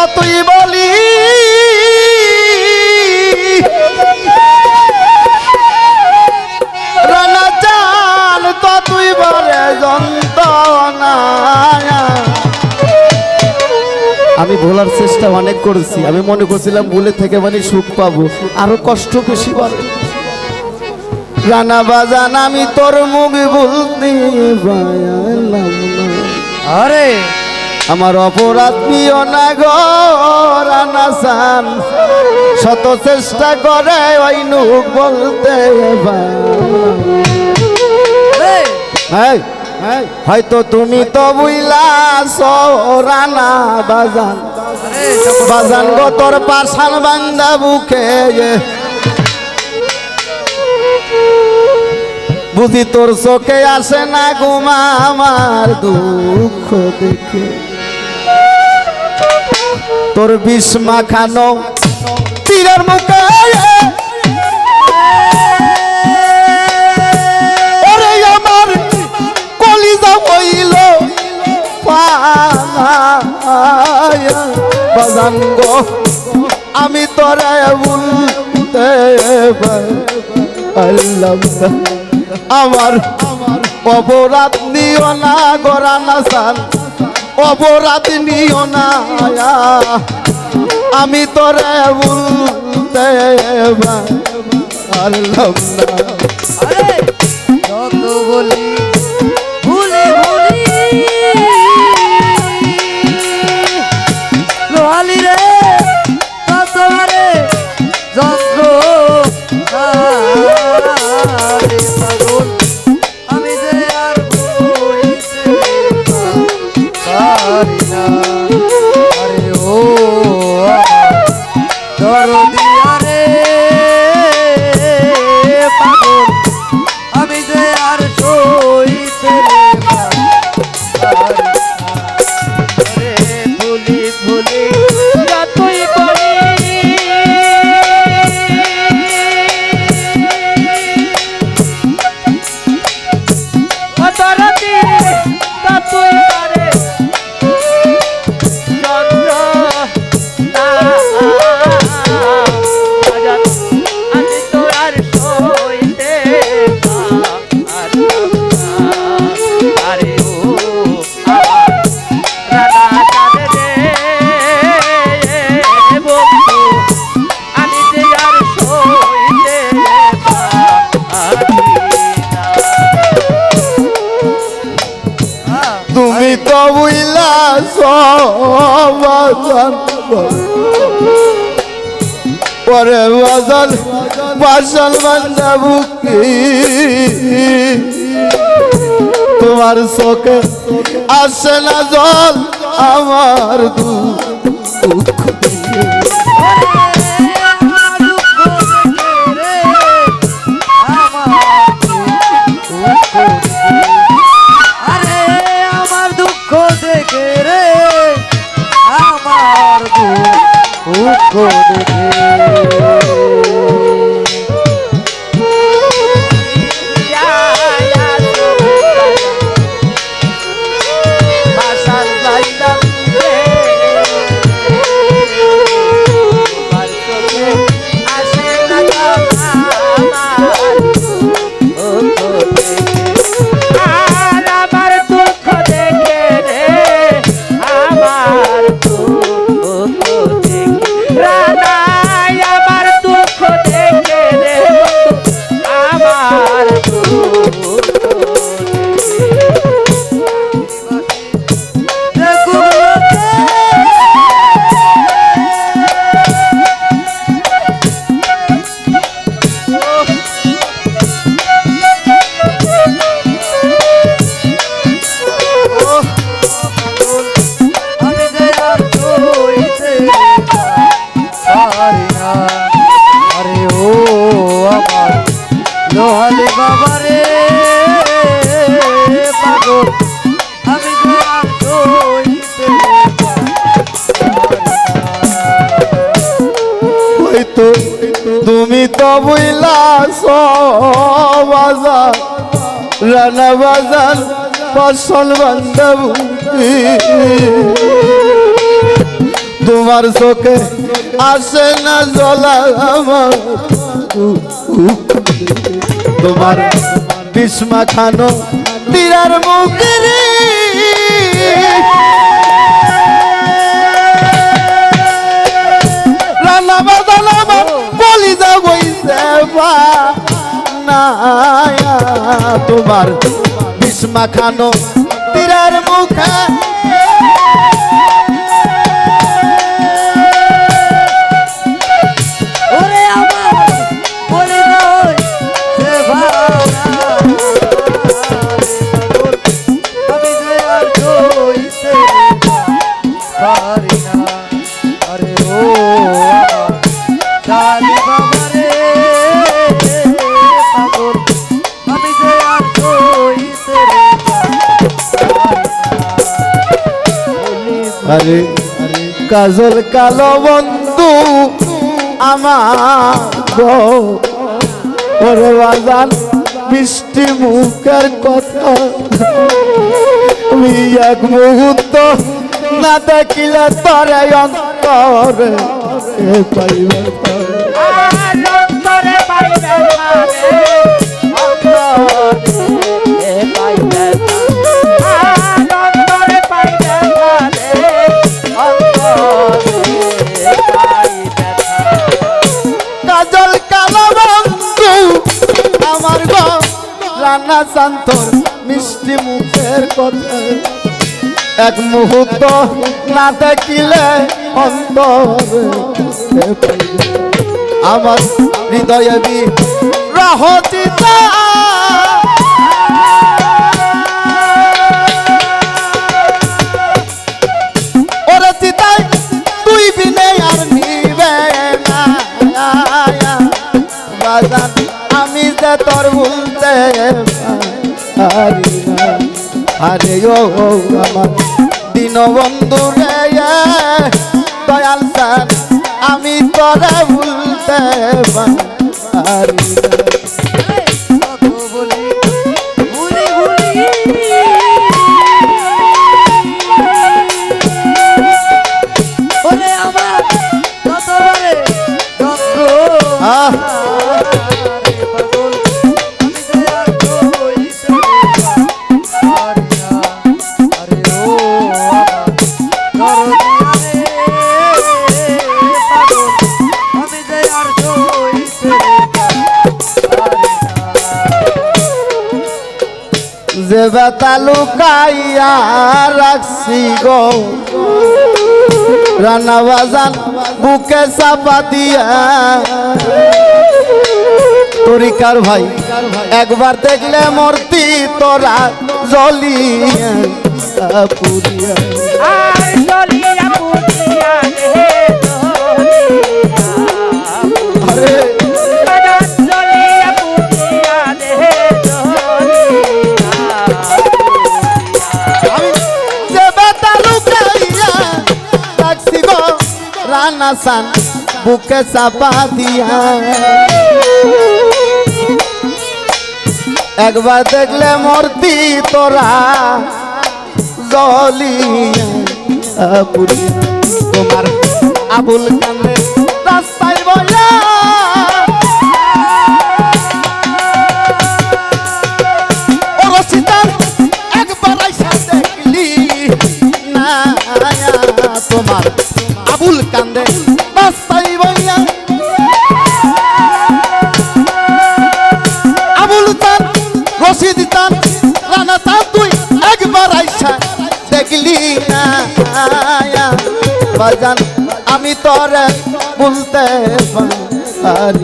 যতই বলি। রানা চাল ততই বলে যন্ত্রণা আমি ভোলার চেষ্টা অনেক করেছি। আমি মনে করছিলাম ভুলে থেকে মানে সুখ পাবো। আরও কষ্ট বেশি বলে রানা বাজান আমি তোর মুখ বলতে আরে! আমার অপরাধ নিও না গো রানা সান। শত চেষ্টা করে ওই নুক বলতে হয়তো তুমি তো বুইলাস রানা বাজান। বাজান গো, তোর পাশান বান্দা বুকে। বুঝি তোর চোখে আসে না ঘুমা আমার দুঃখ দেখে। তোর বিষ মাখানো। তীরের মুখে ওরে আমি তোরে বলতে না। আমার অপরাধ নিও না গোরানা সান। অপরাধ নিও না আমি তোরে বলতে পারলাম বলি পরে বাজান বাসাল বান্দা তোমার চোখে আসে না জল আমার দুঃখ দুঃখ বুইলা সবাজান রানা বাজান ফসল বান্ধব। তোমার চোখে আসে না জলা আমার। তোমার বিস্মা খানো তীরার মুখের রান্না বাজানা বলি যা বইছে না তোমার বিস্মা খানো তীরার মুখে। কাজল কালো বন্ধু আমার বাজান, মিষ্টি মুখের কথা। এক মুহূর্ত না দেখিলে তরে অন্তরে পাইবে তরে। পাইবে রান্না শান্তর মিষ্টি মুখের কথা এক মুহূর্ত না দেখিলে পাইবে। আমার হৃদয়ে বি আমি যে তোর বলতে পারি না আরে ও আমার দিন বন্ধু রে দয়াল স্যার আমি তোরে ভুলতে পারি না। বেতা লুকাইয়া রাখছি গো। রানা বাজান বুকে চাপা দিয়া। তরিকার ভাই, একবার দেখলে মূর্তি তোরা জলিয়া পুরিয়া রান্না সান বুকে চাপা দিয়া একবার দেখলে মূর্তি তোরা জলিয়া পুরিয়া তোমার আবুল কান্দে আর সইতে পারি।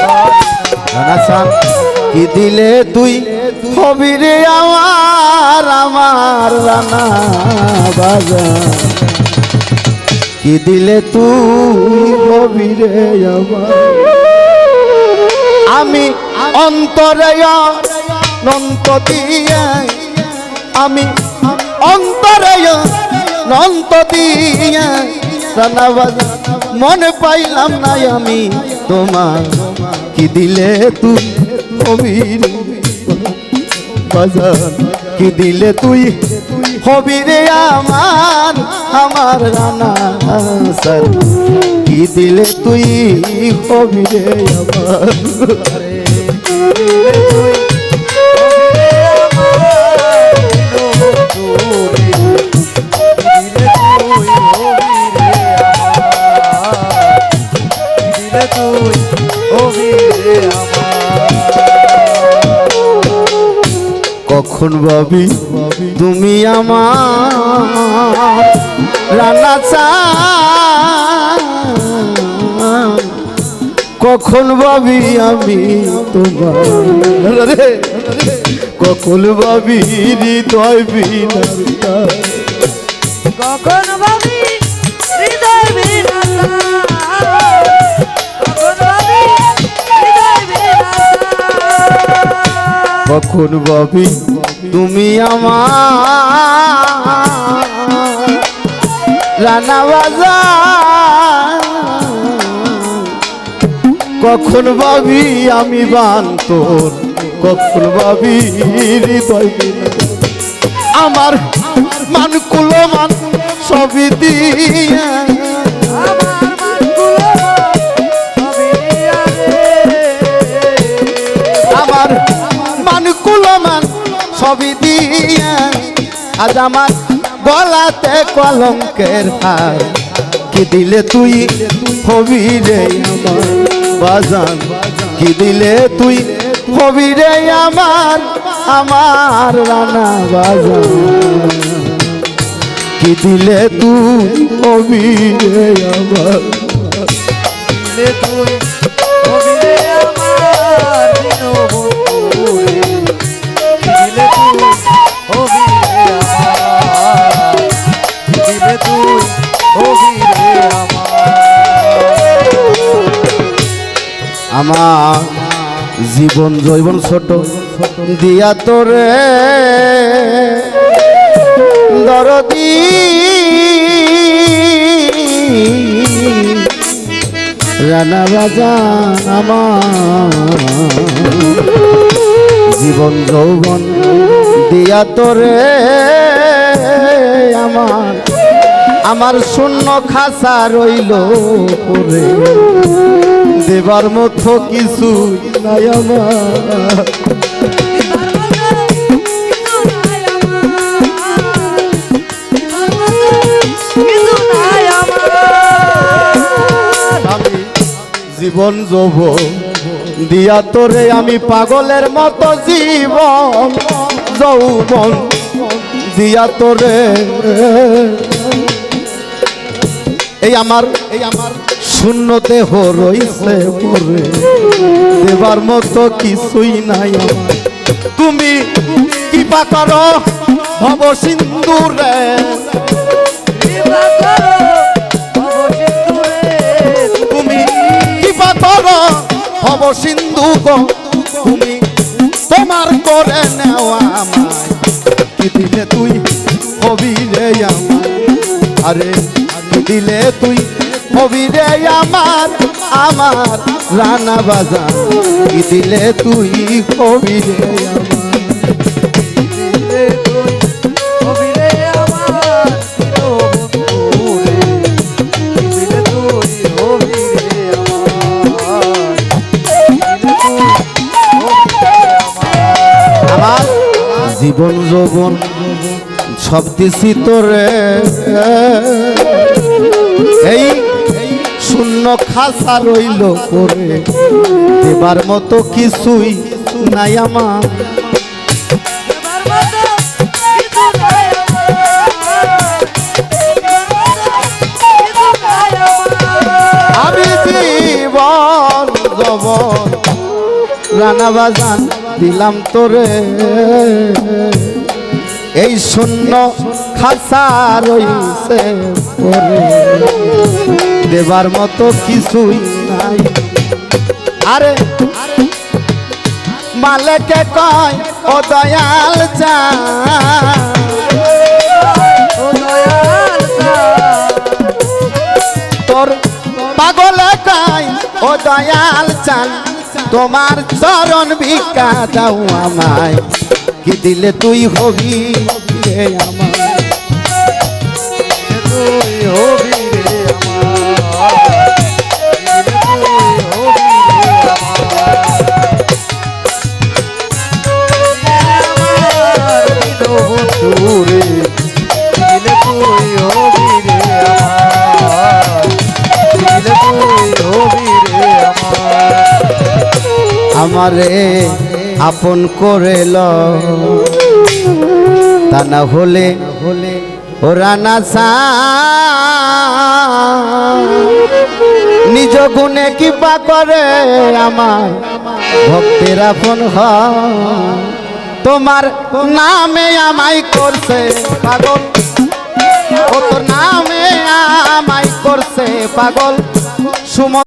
না রানাসান কি দিলে তুই হবি আমার আমার রানা বাজার কি দিলে তুই হবি আমার? আমি অন্তরে অনন্ত দিয়ে, আমি অন্তরে নন্ত দিয়া রানা বাজা। মনে পাইলাম না আমি তোমার। কি দিলে তুই কবির বাজান, কি দিলে তুই? হবি রে আমার আমার রানা কি দিলে তুই? হবি রে আমার। কখন ভাবি তুমি আমার রান্না চা কখন ভাবি আমি তোমার কখন ভাবি হৃদয় বিনা কখন ভাবি হৃদয় বিনাশা? কখন ভাবি তুমি আমার রানা বাজা কখন ভাবি আমি বান তোর কখন ভাবি হৃদয় আমার মান কুলো মান সবই দিয়া সবই দিয়া আজ আমার গলাতে কলঙ্কের হার। কি দিলে তুই হবি রে আমার বাজান? কি দিলে তুই হবি রে আমার আমার রানা বাজান? কি দিলে তুই হবি রে আমার? তুই আমার জীবন জৈবন ছোট দিয়া তোরে দরদি। রানা বাজান আমার, জীবন যৌবন দিয়া তোরে আমার। আমার শূন্য খাসা রইল দেবার মতো কিছু নাই আমার। জীবন যৌব দিয়া তোরে আমি পাগলের মতো জীবন, যৌবন দিয়া তোরে। এই আমার এই আমার শূন্য দেহ রইছে পরে দেবার মতো কিছুই নাই তুমি কৃপা করো ভব অবসিন্দুরে তুমি কৃপা করো ভব সিন্ধু তুমি তোমার করে নেওয়া আমায়। কি দিলে তুই হবি রে আমার আরে দিলে তুই হবি আমার রানা বাজার কি দিলে তুই। আমার জীবন যৌবন সব দিছি তোরে। এই শূন্য খাসা রইল করে। দেবার মতো কিছুই নাই আমার। আমি জীবন রানা বাজান দিলাম তোরে। এই শূন্য খাসা রইছে পরে। দেবার মতো কিছুই নাই। আরে, মালেকে কয়, ও দয়াল চা। তোর পাগলে কয়, ও দয়াল চান তোমার চরণ ভিক্ষা দাও আমায়। কি দিলে তুই হবি রে আমার? আমারে আপন করে তা না হলে হলে ও রানা সা নিজ গুণে কিবা করে আমার ভক্তের আপন হ তোমার নামে আমায় করছে পাগল। ও তোর নামে আমায় করছে পাগল। সুম